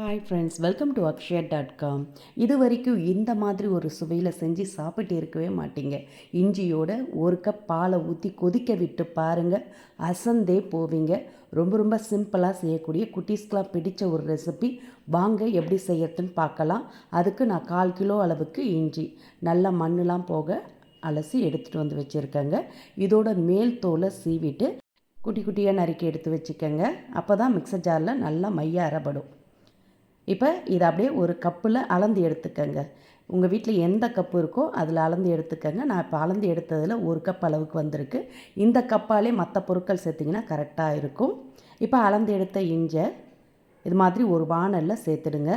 Hi friends welcome to Akshaya dot com இது வரைக்கும் இந்த மாதிரி ஒரு சுவையில் செஞ்சு சாப்பிட்டு இருக்கவே மாட்டீங்க. இஞ்சியோட ஒரு கப் பாலை ஊற்றி கொதிக்க விட்டு பாருங்கள் அசந்தே போவீங்க. ரொம்ப ரொம்ப சிம்பிளாக செய்யக்கூடிய குட்டீஸ்க்கெலாம் பிடித்த ஒரு ரெசிபி வாங்க எப்படி செய்யறதுன்னு பார்க்கலாம். அதுக்கு நான் கால் கிலோ அளவுக்கு இஞ்சி. நல்லா மண்ணெலாம் போக அலசி எடுத்துகிட்டு வந்து வச்சுருக்கேங்க. இதோட மேல் தோலை சீவிட்டு குட்டி குட்டியாக நறுக்கி எடுத்து வச்சுக்கோங்க. அப்போ தான் மிக்சர் ஜாரில் நல்லா மைய அறப்படும். இப்போ இதை அப்படியே ஒரு கப்பில் அளந்து எடுத்துக்கங்க. உங்கள் வீட்டில் எந்த கப்பு இருக்கோ அதில் அளந்து எடுத்துக்கங்க. நான் இப்போ அளந்து எடுத்ததில் ஒரு கப் அளவுக்கு வந்திருக்கு. இந்த கப்பாலே மற்ற பொருட்கள் சேர்த்திங்கன்னா கரெக்டாக இருக்கும். இப்போ அளந்து எடுத்த இஞ்சை இது மாதிரி ஒரு வானலில் சேர்த்துடுங்க.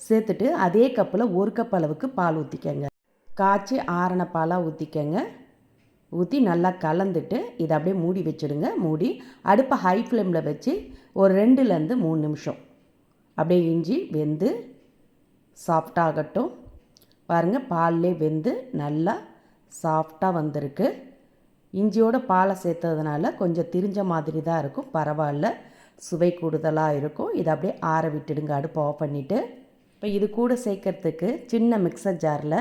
சேர்த்துட்டு அதே கப்பில் ஒரு கப் அளவுக்கு பால் ஊற்றிக்கங்க. காய்ச்சி ஆரண பாலாக ஊற்றிக்கங்க. ஊற்றி நல்லா கலந்துட்டு இதை அப்படியே மூடி வச்சுடுங்க. மூடி அடுப்பை ஹை ஃப்ளேமில் வச்சு ஒரு ரெண்டுலேருந்து மூணு நிமிஷம். அப்படியே இஞ்சி வெந்து சாஃப்டாகட்டும் பாருங்கள் பால்லே வெந்து நல்லா சாஃப்டாக வந்திருக்கு. இஞ்சியோட பாலை சேர்த்ததுனால கொஞ்சம் திரிஞ்ச மாதிரி தான் இருக்கும். பரவாயில்ல சுவை கூடுதலாக இருக்கும். இதை அப்படியே ஆற விட்டுடுங்க அடுப்பு ஆஃப் பண்ணிவிட்டு இப்போ இது கூட சேர்க்கறதுக்கு சின்ன மிக்சர் ஜாரில்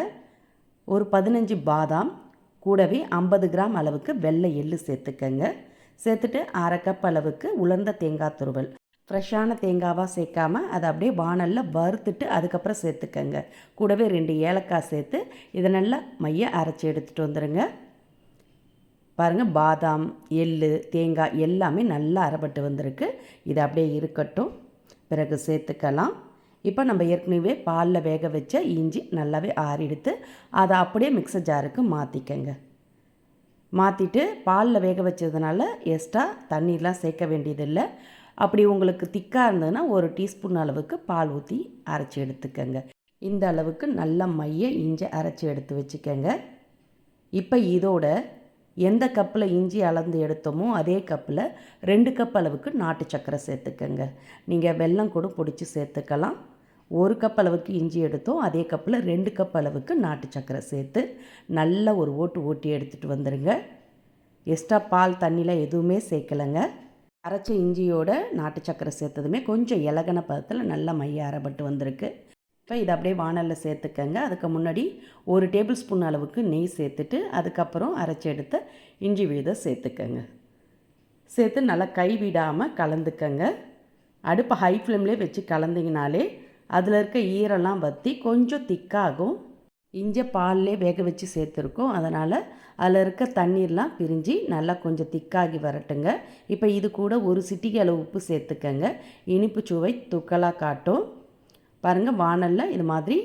ஒரு பதினஞ்சு பாதாம் கூடவே ஐம்பது கிராம் அளவுக்கு வெள்ளை எள்ளு சேர்த்துக்கங்க. சேர்த்துட்டு அரை கப் அளவுக்கு உலர்ந்த தேங்காய் துருவல். ஃப்ரெஷ்ஷான தேங்காவாக சேர்க்காம அதை அப்படியே வானலில் வறுத்துட்டு அதுக்கப்புறம் சேர்த்துக்கங்க. கூடவே ரெண்டு ஏலக்காய் சேர்த்து இதை நல்லா மைய அரைச்சி எடுத்துகிட்டு வந்துடுங்க பாருங்கள் பாதாம் எள் தேங்காய் எல்லாமே நல்லா அரைப்பட்டு வந்திருக்கு. இது அப்படியே இருக்கட்டும். பிறகு சேர்த்துக்கலாம். இப்போ நம்ம ஏற்கனவே பாலில் வேக வச்ச இஞ்சி நல்லாவே ஆறிடுத்து அதை அப்படியே மிக்சர் ஜாருக்கு மாற்றிக்கங்க மாற்றிட்டு பாலில் வேக வச்சதுனால எக்ஸ்ட்ரா தண்ணீர்லாம் சேர்க்க வேண்டியதில்லை. அப்படி உங்களுக்கு திக்காக இருந்ததுன்னா ஒரு டீஸ்பூன் அளவுக்கு பால் ஊற்றி அரைச்சி எடுத்துக்கோங்க. இந்த அளவுக்கு நல்ல மைய இஞ்சி அரைச்சி எடுத்து வச்சுக்கோங்க. இப்போ இதோட எந்த கப்பில் இஞ்சி அளந்து எடுத்தோமோ அதே கப்பில் ரெண்டு கப் அளவுக்கு நாட்டு சக்கரை சேர்த்துக்கோங்க. நீங்கள் வெல்லம் கூட பிடிச்சி சேர்த்துக்கலாம். ஒரு கப் அளவுக்கு இஞ்சி எடுத்தோம் அதே கப்பில் ரெண்டு கப் அளவுக்கு நாட்டு சக்கரை சேர்த்து நல்ல ஒரு ஓட்டு ஓட்டி எடுத்துகிட்டு வந்துடுங்க எக்ஸ்ட்ரா பால் தண்ணியில் எதுவுமே சேர்க்கலைங்க. அரைச்ச இஞ்சியோட நாட்டு சக்கரை சேர்த்ததுமே கொஞ்சம் இலகன பதத்தில் நல்லா மைய அரைப்பட்டு வந்திருக்கு. இப்போ இதை அப்படியே வானலில் சேர்த்துக்கங்க. அதுக்கு முன்னாடி ஒரு டேபிள் ஸ்பூன் அளவுக்கு நெய் சேர்த்துட்டு அதுக்கப்புறம் அரைச்சி எடுத்த இஞ்சி விழுதை சேர்த்துக்கங்க. சேர்த்து நல்லா கைவிடாமல் கலந்துக்கங்க. அடுப்பை ஹை ஃப்ளேம்லேயே வச்சு கலந்திங்கனாலே அதில் இருக்க ஈரெல்லாம் வற்றி கொஞ்சம் திக்காகும் இஞ்சை பால்லே வேக வச்சு சேர்த்துருக்கோம். அதனால் அதில் இருக்க தண்ணீர்லாம் பிரிஞ்சு நல்லா கொஞ்சம் திக்காகி வரட்டுங்க. இப்போ இது கூட ஒரு சிட்டிகை அளவு உப்பு சேர்த்துக்கங்க. இனிப்பு சுவை துக்கலாக காட்டும். பாருங்கள் வானலில் இது மாதிரி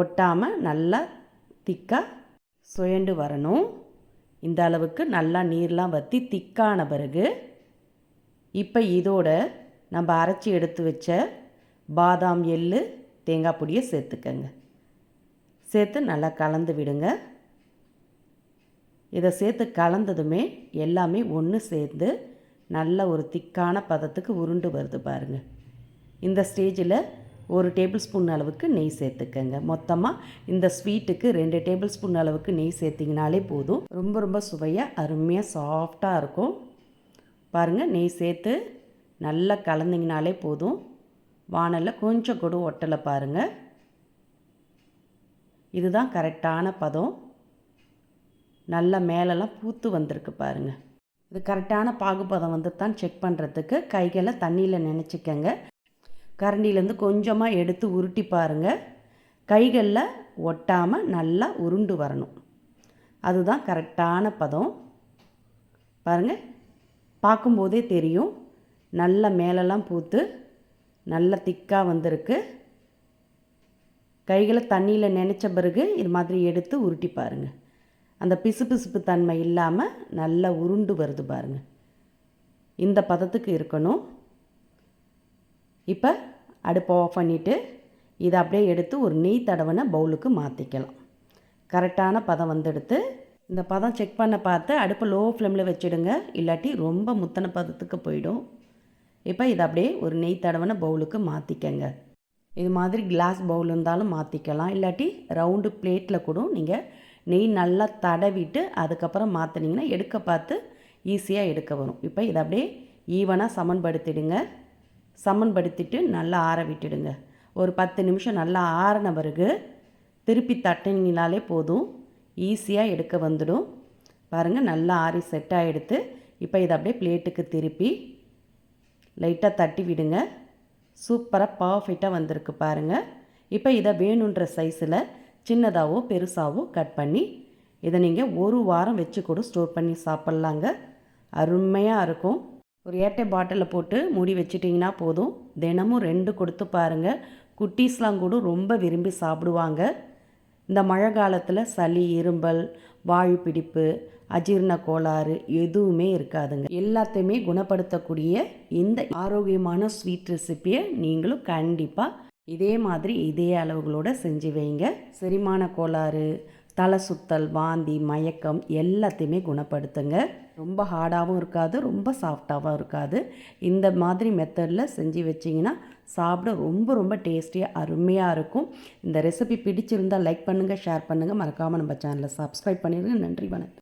ஒட்டாமல் நல்லா திக்காக சுயண்டு வரணும். இந்த அளவுக்கு நல்லா நீர்லாம் வற்றி திக்கான பிறகு இப்போ இதோட நம்ம அரைச்சி எடுத்து வச்ச பாதாம் எள் தேங்காய் பொடியை சேர்த்துக்கங்க. சேர்த்து நல்லா கலந்து விடுங்க. இதை சேர்த்து கலந்ததுமே எல்லாமே ஒன்று சேர்ந்து நல்ல ஒரு திக்கான பதத்துக்கு உருண்டு வருது பாருங்கள் இந்த ஸ்டேஜில் ஒரு டேபிள் ஸ்பூன் அளவுக்கு நெய் சேர்த்துக்கங்க. மொத்தமாக இந்த ஸ்வீட்டுக்கு ரெண்டு டேபிள் ஸ்பூன் அளவுக்கு நெய் சேர்த்திங்கனாலே போதும். ரொம்ப ரொம்ப சுவையாக அருமையாக சாஃப்டாக இருக்கும். பாருங்கள் நெய் சேர்த்து நல்லா கலந்திங்கனாலே போதும். வானலில் கொஞ்சம் கூட ஒட்டலை பாருங்கள் இதுதான் கரெக்டான பதம். நல்ல மேலெல்லாம் பூத்து வந்திருக்கு பாருங்கள் இது கரெக்டான பாகுபதம் வந்து தான் செக் பண்ணுறதுக்கு கைகளை தண்ணியில் நினச்சிக்கங்க. கரண்டிலேருந்து கொஞ்சமாக எடுத்து உருட்டி பாருங்கள் கைகளில் ஒட்டாமல் நல்லா உருண்டு வரணும். அதுதான் கரெக்டான பதம். பாருங்கள் பார்க்கும்போதே தெரியும். நல்ல மேலெல்லாம் பூத்து நல்ல திக்காக வந்திருக்கு. கைகளை தண்ணியில் நினச்ச பிறகு இது மாதிரி எடுத்து உருட்டி பாருங்கள் அந்த பிசு பிசுப்பு தன்மை இல்லாமல் நல்லா உருண்டு வருது பாருங்கள் இந்த பதத்துக்கு இருக்கணும். இப்போ அடுப்பை ஆஃப் பண்ணிவிட்டு இதை அப்படியே எடுத்து ஒரு நெய் தடவனை பவுலுக்கு மாற்றிக்கலாம் கரெக்டான பதம் வந்தெடுத்து இந்த பதம் செக் பண்ண பார்த்து அடுப்பை லோ ஃப்ளேமில் வச்சுடுங்க. இல்லாட்டி ரொம்ப முத்தன பதத்துக்கு போயிடும். இப்போ இதை அப்படியே ஒரு நெய் தடவனை பவுலுக்கு மாற்றிக்கங்க இது மாதிரி கிளாஸ் பவுல் இருந்தாலும் மாற்றிக்கலாம் இல்லாட்டி ரவுண்டு பிளேட்டில் கூட நீங்கள் நெய் நல்லா தடவிட்டு அதுக்கப்புறம் மாற்றினீங்கன்னா எடுக்க பார்த்து ஈஸியாக எடுக்க வரும். இப்போ இதை அப்படியே ஈவனாக சமன்படுத்திடுங்க. சமன்படுத்திட்டு நல்லா ஆற விட்டுடுங்க. ஒரு பத்து நிமிஷம் நல்லா ஆறின பிறகு திருப்பி தட்டினீங்கனாலே போதும். ஈஸியாக எடுக்க வந்துடும். பாருங்கள் நல்லா ஆறி செட் ஆகிடுத்து இப்போ இதை அப்படியே பிளேட்டுக்கு திருப்பி லைட்டாக தட்டி விடுங்க. சூப்பராக பர்ஃபெக்டாக வந்திருக்கு பாருங்கள் இப்போ இதை வேணுன்ற சைஸில் சின்னதாகவோ பெருசாகவோ கட் பண்ணி இதை நீங்கள் ஒரு வாரம் வச்சு கூட ஸ்டோர் பண்ணி சாப்பிட்லாங்க. அருமையாக இருக்கும். ஒரு ஏட்டை பாட்டிலில் போட்டு மூடி வச்சிட்டிங்கன்னா போதும். தினமும் ரெண்டு கொடுத்து பாருங்கள் குட்டீஸ்லாம் கூட ரொம்ப விரும்பி சாப்பிடுவாங்க. இந்த மழை காலத்தில் சளி இரும்பல் வாயு பிடிப்பு அஜீரண கோளாறு எதுவுமே இருக்காதுங்க. எல்லாத்தையுமே குணப்படுத்தக்கூடிய இந்த ஆரோக்கியமான ஸ்வீட் ரெசிப்பியை நீங்களும் கண்டிப்பாக இதே மாதிரி இதே அளவுகளோட செஞ்சு வைங்க. செரிமான கோளாறு தலை சுத்தல் வாந்தி மயக்கம் எல்லாத்தையுமே குணப்படுத்துங்க. ரொம்ப ஹார்டாகவும் இருக்காது ரொம்ப சாஃப்டாகவும் இருக்காது. இந்த மாதிரி மெத்தடில் செஞ்சு வச்சிங்கன்னா சாப்பிட ரொம்ப ரொம்ப டேஸ்டியாக அருமையாக இருக்கும். இந்த ரெசிபி பிடிச்சிருந்தால் லைக் பண்ணுங்கள் ஷேர் பண்ணுங்கள் மறக்காமல் நம்ம சேனலை சப்ஸ்கிரைப் பண்ணிடுங்க. நன்றி வணக்கம்.